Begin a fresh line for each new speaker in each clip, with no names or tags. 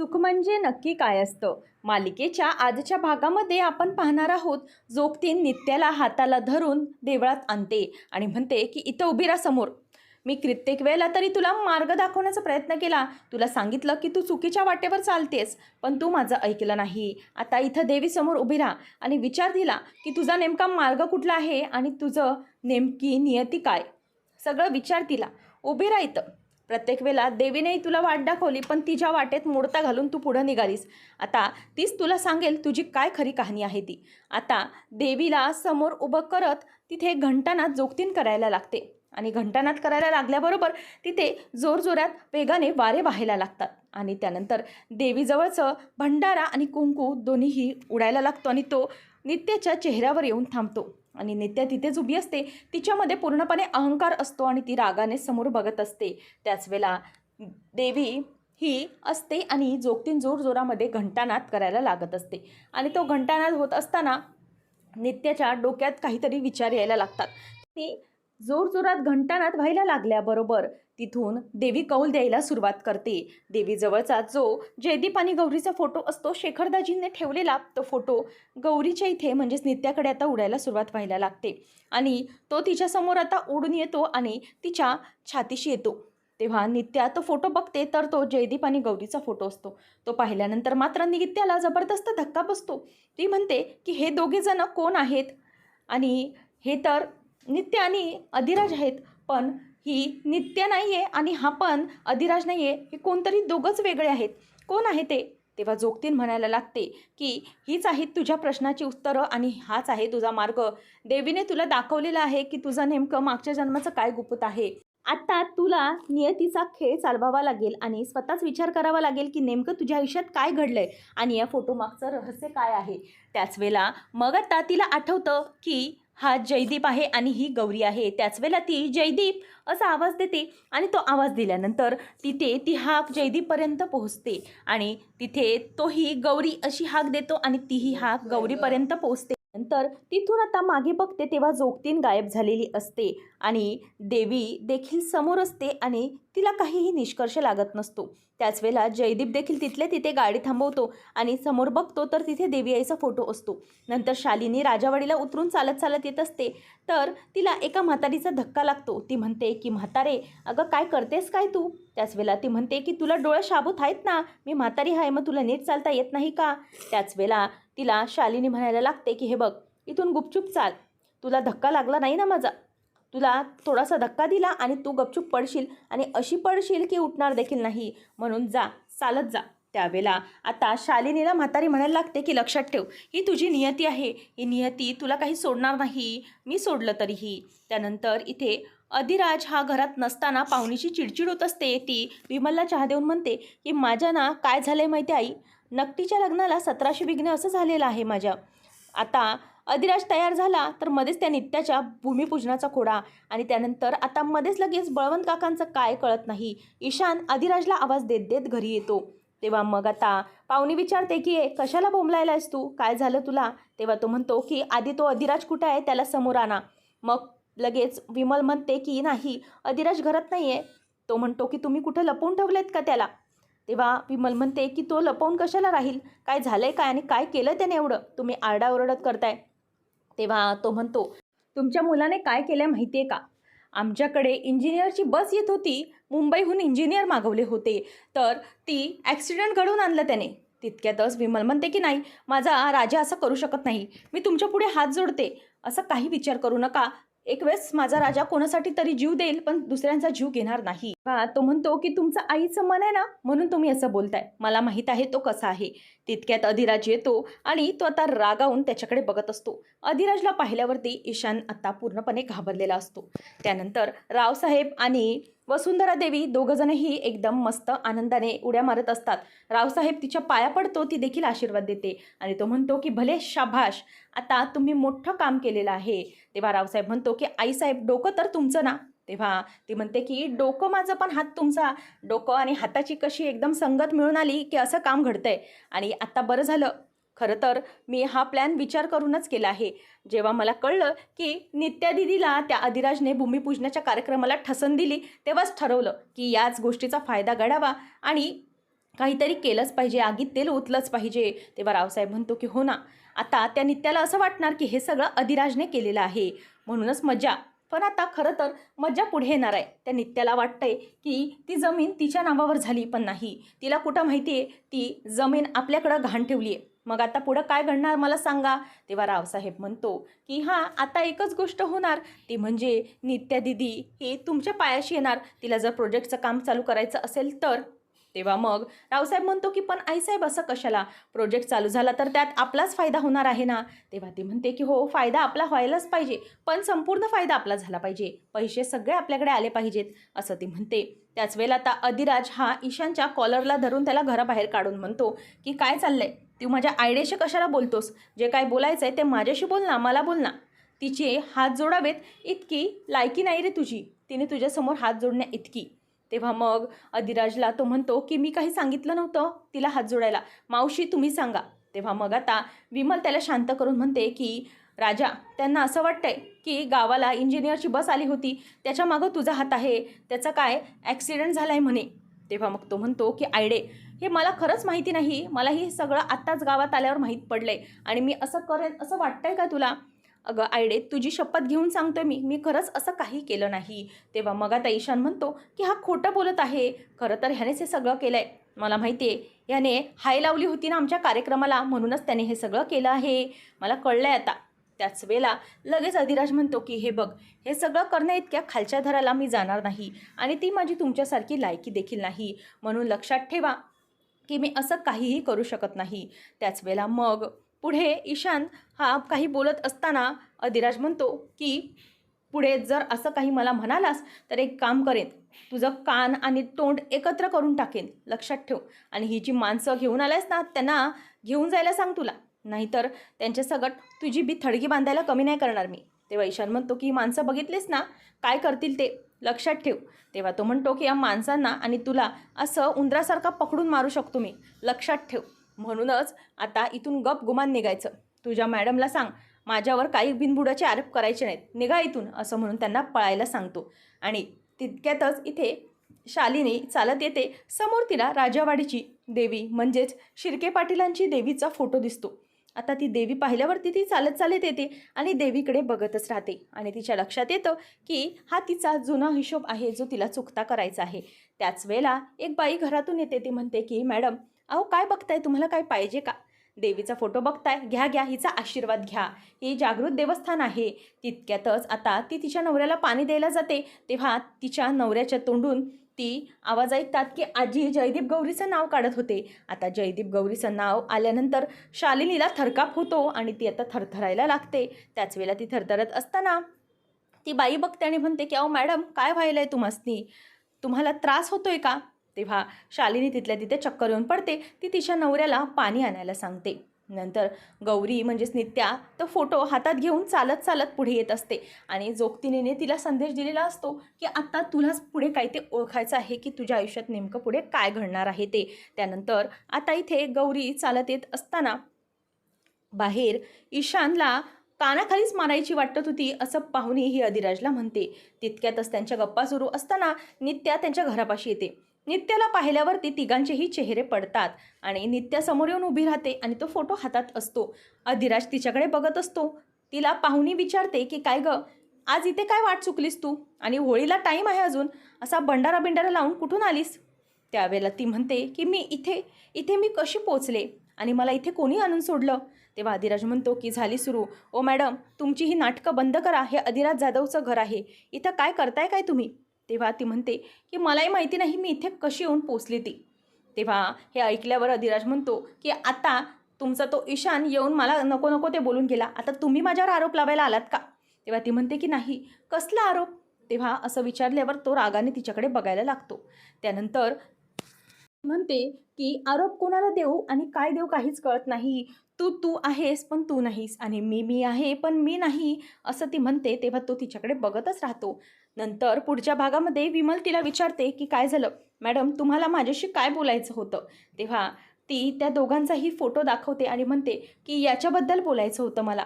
सुख म्हणजे नक्की काय असतं? मालिकेच्या आजच्या भागामध्ये आपण पाहणार आहोत जोगतीन नित्याला हाताला धरून देवळात आणते आणि म्हणते की इथं उभी राहा समोर. मी कित्येक वेळेला तरी तुला मार्ग दाखवण्याचा प्रयत्न केला. तुला सांगितलं की तू चुकीच्या वाटेवर चालतेस पण तू माझं ऐकलं नाही. आता इथं देवीसमोर उभी राहा. आणि विचार दिला की तुझा नेमका मार्ग कुठला आहे आणि तुझं नेमकी नियती काय? सगळं विचार तिला उभी राहा इथं. प्रत्येक वेळेला देवीनेही तुला वाट दाखवली पण तिच्या वाटेत मोडता घालून तू पुढं निघालीस. आता तीच तुला सांगेल तुझी काय खरी कहाणी आहे ती. आता देवीला समोर उभं करत तिथे घंटानाथ जोगतीन करायला लागते. आणि घंटानात करायला लागल्याबरोबर तिथे जोरजोरात वेगाने वारे वाहायला लागतात. आणि त्यानंतर देवीजवळचं भंडारा आणि कुंकू दोन्हीही उडायला लागतो आणि तो नित्याच्या चेहऱ्यावर येऊन थांबतो. आणि नित्या तिथेच उभी असते. तिच्यामध्ये पूर्णपणे अहंकार असतो आणि ती रागाने समोर बघत असते. त्याच वेळेला देवी ही असते आणि जोगतीन जोरजोरामध्ये घंटानाद करायला लागत असते. आणि तो घंटानाद होत असताना नित्याच्या डोक्यात काहीतरी विचार यायला लागतात. ती जोरजोरात घंटानाद व्हायला लागल्याबरोबर तिथून देवी कौल द्यायला सुरुवात करते. देवीजवळचा जो जयदीप आणि गौरीचा फोटो असतो शेखरदाजींनी ठेवलेला तो फोटो गौरीच्या इथे म्हणजेच नित्याकडे आता उडायला सुरुवात व्हायला लागते. आणि तो तिच्यासमोर आता उडून येतो आणि तिच्या छातीशी येतो. तेव्हा नित्या तो फोटो बघते तर तो जयदीप आणि गौरीचा फोटो असतो. तो पाहिल्यानंतर मात्र नित्याला जबरदस्त धक्का बसतो. ती म्हणते की हे दोघेजणं कोण आहेत? आणि हे तर नित्य आणि अधिराज आहेत पण ही नित्य नाही आहे आणि हा पण अधिराज नाही आहे हे कोणतरी दोघंच वेगळे आहेत. कोण आहे ते? तेव्हा जोगतीन म्हणायला लागते की हीच आहेत तुझ्या प्रश्नाची उत्तरं आणि हाच आहे तुझा मार्ग. देवीने तुला दाखवलेला आहे की तुझं नेमकं मागच्या जन्माचं काय गुपत आहे. आत्ता तुला नियतीचा खेळ चालवावा लागेल आणि स्वतःच विचार करावा लागेल की नेमकं तुझ्या आयुष्यात काय घडलंय आणि या फोटोमागचं रहस्य काय आहे? त्याच वेळेला मग आता तिला आठवतं की हा जयदीप आहे आणि ही गौरी आहे. त्याच वेळेला ती जयदीप असा आवाज देते आणि तो आवाज दिल्यानंतर तिथे ती हाक जयदीपपर्यंत पोहोचते आणि तिथे तोही गौरी अशी हाक देतो आणि तीही हाक गौरीपर्यंत पोहोचते. नंतर तिथून आता मागे बघते तेव्हा जोगतीन गायब झालेली असते आणि देवी देखील समोर असते आणि तिला काहीही निष्कर्ष लागत नसतो. त्याच वेळेला जयदीप देखील तिथले तिथे गाडी थांबवतो आणि समोर बघतो तर तिथे देवी आईचा फोटो असतो. नंतर शालिनी राजावाडीला उतरून चालत चालत येत असते. तर तिला एका म्हातारीचा धक्का लागतो. ती म्हणते की म्हातारे अगं काय करतेस काय तू? त्याच वेळेला ती म्हणते की तुला डोळे शाबूत आहेत ना? मी म्हातारी आहे मग तुला नीट चालता येत नाही का? त्याच वेळेला तिला शालिनी म्हणायला लागते की हे बघ इथून गुपचूप चाल. तुला धक्का लागला नाही ना माझा? तुला थोडासा धक्का दिला आणि तू गपचूप पडशील आणि अशी पडशील की उठणार देखील नाही. म्हणून जा चालत जा त्यावेळेला. आता शालिनीला म्हातारी म्हणायला लागते की लक्षात ठेव ही तुझी नियती आहे. ही नियती तुला काही सोडणार नाही. मी सोडलं तरीही. त्यानंतर इथे अधिराज हा घरात नसताना पाहुणीची चिडचिड होत असते. ती विमलला चहा देऊन म्हणते की माझ्या ना काय झालं आहे माहिती आई? नक्तीच्या लग्नाला सतराशे विघ्न असं झालेलं आहे माझ्या. आता अधिराज तयार झाला तर मध्येच त्या नित्याच्या भूमिपूजनाचा खोडा. आणि त्यानंतर आता मध्येच लगेच बळवंत काकांचं काय कळत नाही. ईशान अधिराजला आवाज देत देत घरी येतो. तेव्हा मग आता पाहुणी विचारते की "ए, कशाला बोंबलायला आहेस तू? काय झालं तुला? तेव्हा तो म्हणतो की आधी तो अधिराज कुठे आहे त्याला समोर आणा. मग लगेच विमल म्हणते की नाही अधिराज घरात नाही आहे तो म्हणतो की तुम्ही कुठं लपवून ठेवलेत का त्याला? तेव्हा विमल म्हणते की तो लपवून कशाला राहील? काय झालं आहे काय आणि काय केलं त्याने एवढं? तुम्ही आरडाओरडत करताय. तेव्हा तो म्हणतो तुमच्या मुलाने काय केलं माहिती आहे का? आमच्याकडे इंजिनियरची बस येत होती मुंबईहून इंजिनियर मागवले होते. तर ती ॲक्सिडेंट घडवून आणलं त्याने. तितक्यातच विमल म्हणते की नाही माझा राजा असं करू शकत नाही. मी तुमच्यापुढे हात जोडते. असा काही विचार करू नका. एक वेळेस माझा राजा कोणासाठी तरी जीव देईल पण दुसऱ्यांचा जीव घेणार नाही. तो म्हणतो की तुमचं आईचं मन आहे ना? म्हणून तुम्ही असं बोलताय. मला माहीत आहे तो कसा आहे. तितक्यात अधिराज येतो आणि तो आता रागावून त्याच्याकडे बघत असतो. अधिराजला पाहिल्यावरती ईशान आता पूर्णपणे घाबरलेला असतो. त्यानंतर रावसाहेब आणि वसुंधरा देवी दोघंजणही एकदम मस्त आनंदाने उड्या मारत असतात. रावसाहेब तिच्या पाया पडतो ती देखील आशीर्वाद देते आणि तो म्हणतो की भले शाभाष आता तुम्ही मोठं काम केलेलं आहे. तेव्हा रावसाहेब म्हणतो की आईसाहेब डोकं तर तुमचं ना. तेव्हा ती म्हणते की डोकं माझं पण हात तुमचा. डोकं आणि हाताची कशी एकदम संगत मिळून आली की असं काम घडतंय. आणि आत्ता बरं झालं. खरं तर मी हा प्लॅन विचार करूनच केला आहे. जेव्हा मला कळलं की नित्या दिदीला त्या अधिराजने भूमिपूजनाच्या कार्यक्रमाला ठसन दिली तेव्हाच ठरवलं की याच गोष्टीचा फायदा घडावा आणि काहीतरी केलंच पाहिजे. आगीत तेल ओतलंच पाहिजे. तेव्हा रावसाहेब म्हणतो की हो ना. आता त्या नित्याला असं वाटणार की हे सगळं अधिराजने केलेलं आहे. म्हणूनच मजा पण आता खरं तर मज्जा पुढे येणार आहे. त्या नित्याला वाटतंय की ती जमीन तिच्या नावावर झाली पण नाही. तिला कुठं माहिती आहे? ती जमीन आपल्याकडं घाण ठेवली आहे मग आता पुढं काय घडणार मला सांगा. तेव्हा रावसाहेब म्हणतो की हां आता एकच गोष्ट होणार. ती म्हणजे नित्या दिदी ही तुमच्या पायाशी येणार. तिला जर प्रोजेक्टचं काम चालू करायचं असेल तर तेव्हा मग रावसाहेब म्हणतो की पण आईसाहेब असं कशाला? प्रोजेक्ट चालू झाला तर त्यात आपलाच फायदा होणार आहे ना? तेव्हा ती म्हणते की हो फायदा आपला व्हायलाच पाहिजे पण संपूर्ण फायदा आपला झाला पाहिजे. पैसे सगळे आपल्याकडे आले पाहिजेत. असं ती म्हणते. त्याच वेळेला आता अधिराज हा ईशानच्या कॉलरला धरून त्याला घराबाहेर काढून म्हणतो की काय चाललंय? तू माझ्या आयडियाशी कशाला बोलतोस? जे काय बोलायचं आहे ते माझ्याशी बोल ना मला बोल ना. तिचे हात जोडावेत इतकी लायकी नाही रे तुझी. तिने तुझ्यासमोर हात जोडण्या इतकी. तेव्हा मग अधिराजला तो म्हणतो की मी काही सांगितलं नव्हतं तिला हात जोडायला. मावशी तुम्ही सांगा. तेव्हा मग आता विमल त्याला शांत करून म्हणते की राजा त्यांना असं वाटतंय की गावाला इंजिनियरची बस आली होती. त्याच्या मागं तुझा हात आहे. त्याचा काय ॲक्सिडेंट झाला आहे म्हणे. तेव्हा मग तो म्हणतो की आयडे हे मला खरंच माहिती नाही. मला हे सगळं आत्ताच गावात आल्यावर माहीत पडलं आहे आणि मी असं करेन असं वाटतंय का तुला? अगं आयडे तुझी शपथ घेऊन सांगतोय मी. मी खरंच असं काही केलं नाही. तेव्हा मग आता ईशान म्हणतो की हा खोटं बोलत आहे. खरं तर ह्यानेच हे सगळं केलं आहे मला माहिती आहे ह्याने हाय लावली होती ना आमच्या कार्यक्रमाला. म्हणूनच त्याने हे सगळं केलं आहे. मला कळलं आहे आता. त्याच वेळेला लगेच अधिराज म्हणतो की हे बघ हे सगळं करण्या इतक्या खालच्या धराला मी जाणार नाही. आणि ती माझी तुमच्यासारखी लायकी देखील नाही. म्हणून लक्षात ठेवा की मी असं काहीही करू शकत नाही. त्याच वेळेला मग पुढे ईशान हा काही बोलत असताना अधिराज म्हणतो की पुढे जर असं काही मला म्हणालास तर एक काम करेन. तुझं कान आणि तोंड एकत्र करून टाकेन. लक्षात ठेव. आणि ही जी माणसं घेऊन आल्यास ना त्यांना घेऊन जायला सांग तुला. नाहीतर त्यांच्या सगट तुझी बी थडगी बांधायला कमी नाही करणार मी. तेव्हा ईशान म्हणतो की ही माणसं बघितलीस ना काय करतील ते? लक्षात ठेव. तेव्हा तो म्हणतो की या माणसांना आणि तुला असं उंदरासारखा पकडून मारू शकतो मी. लक्षात ठेव. म्हणूनच आता इथून गप गुमान निघायचं. तुझ्या मॅडमला सांग माझ्यावर काही बिनबुडाचे आरोप करायचे नाहीत. निघा इथून असं म्हणून त्यांना पळायला सांगतो. आणि तितक्यातच इथे शालिनी चालत येते. समोर तिला राजावाडीची देवी म्हणजेच शिर्के पाटीलांची देवीचा फोटो दिसतो. आता ती देवी पाहिल्यावरती ती चालत चालत येते आणि देवीकडे बघतच राहते. आणि तिच्या लक्षात येतं की हा तिचा जुना हिशोब आहे जो तिला चुकता करायचा आहे. त्याच वेळेला एक बाई घरातून येते. ती म्हणते की मॅडम अहो काय बघताय? तुम्हाला काय पाहिजे का? देवीचा फोटो बघताय? घ्या घ्या हिचा आशीर्वाद घ्या. ही जागृत देवस्थान आहे. तितक्यातच आता ती तिच्या नवऱ्याला पाणी द्यायला जाते. तेव्हा तिच्या नवऱ्याच्या तोंडून ती आवाज ऐकतात की आजी जयदीप गौरीचं नाव काढत होते. आता जयदीप गौरीचं नाव आल्यानंतर शालिनीला थरकाप होतो आणि ती आता थरथरायला लागते. त्याच वेळेला ती थरथरत असताना ती बाई बघते आणि म्हणते की अहो मॅडम काय व्हायला आहे तुम्हासनी? तुम्हाला त्रास होतोय का? तेव्हा शालिनी तिथल्या तिथे चक्कर येऊन पडते. ती तिच्या नवऱ्याला पाणी आणायला सांगते. नंतर गौरी म्हणजेच नित्या तो फोटो हातात घेऊन चालत चालत पुढे येत असते आणि जोगतिनीने तिला संदेश दिलेला असतो की आत्ता तुलाच पुढे काय ते ओळखायचं आहे की तुझ्या आयुष्यात नेमकं पुढे काय घडणार आहे ते. त्यानंतर आता इथे गौरी चालत येत असताना बाहेर ईशानला कानाखालीच मारायची वाटत होती असं पाहुणी ही अधिराजला म्हणते. तितक्यातच त्यांच्या गप्पा सुरू असताना नित्या त्यांच्या घरापाशी येते. नित्याला पाहिल्यावरती तिघांचेही चेहरे पडतात आणि नित्या समोर येऊन उभी राहते आणि तो फोटो हातात असतो. अधिराज तिच्याकडे बघत असतो. तिला पाहुणी विचारते की काय ग? आज इथे काय वाट चुकलीस तू? आणि होळीला टाईम आहे अजून. असा भंडारा बिंडारा लावून कुठून आलीस? त्यावेळेला ती म्हणते की मी इथे इथे मी कशी पोचले? आणि मला इथे कोणी आणून सोडलं? तेव्हा अधिराज म्हणतो की झाली सुरू. ओ मॅडम तुमची ही नाटकं बंद करा. हे अधिराज जाधवचं घर आहे. इथं काय करताय काय तुम्ही? तेव्हा ती म्हणते की मलाही माहिती नाही मी इथे कशी येऊन पोचली ती. तेव्हा हे ऐकल्यावर अधिराज म्हणतो की आता तुमचा तो ईशान येऊन मला नको नको ते बोलून गेला. आता तुम्ही माझ्यावर आरोप लावायला आलात का? तेव्हा ती म्हणते की नाही. कसला आरोप? तेव्हा असं विचारल्यावर तो रागाने तिच्याकडे बघायला लागतो. त्यानंतर म्हणते की आरोप कोणाला देऊ आणि काय देऊ काहीच कळत नाही. तू तू आहेस पण तू नाहीस. आणि मी मी आहे पण मी नाही असं ती म्हणते तेव्हा तो तिच्याकडे बघतच राहतो. नंतर पुढच्या भागामध्ये विमल तिला विचारते की काय झालं? मॅडम तुम्हाला माझ्याशी काय बोलायचं होतं? तेव्हा ती त्या दोघांचाही फोटो दाखवते आणि म्हणते की याच्याबद्दल बोलायचं होतं मला.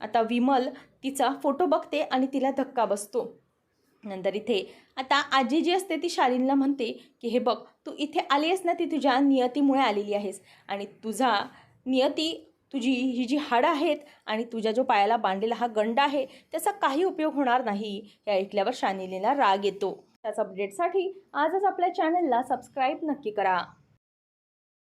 आता विमल तिचा फोटो बघते आणि तिला धक्का बसतो. नंतर इथे आता आजी जी असते ती शालीनला म्हणते की हे बघ तू इथे आली आहेस ना ती तुझ्या नियतीमुळे आलेली आहेस. आणि तुझा नियती तुझी ही जी हाडं आहेत आणि तुझ्या जो पायाला बांधलेला हा गंड आहे त्याचा काही उपयोग होणार नाही. हे ऐकल्यावर शानिलीला राग येतो. त्याच अपडेटसाठी आजच आपल्या चॅनलला सबस्क्राईब नक्की करा.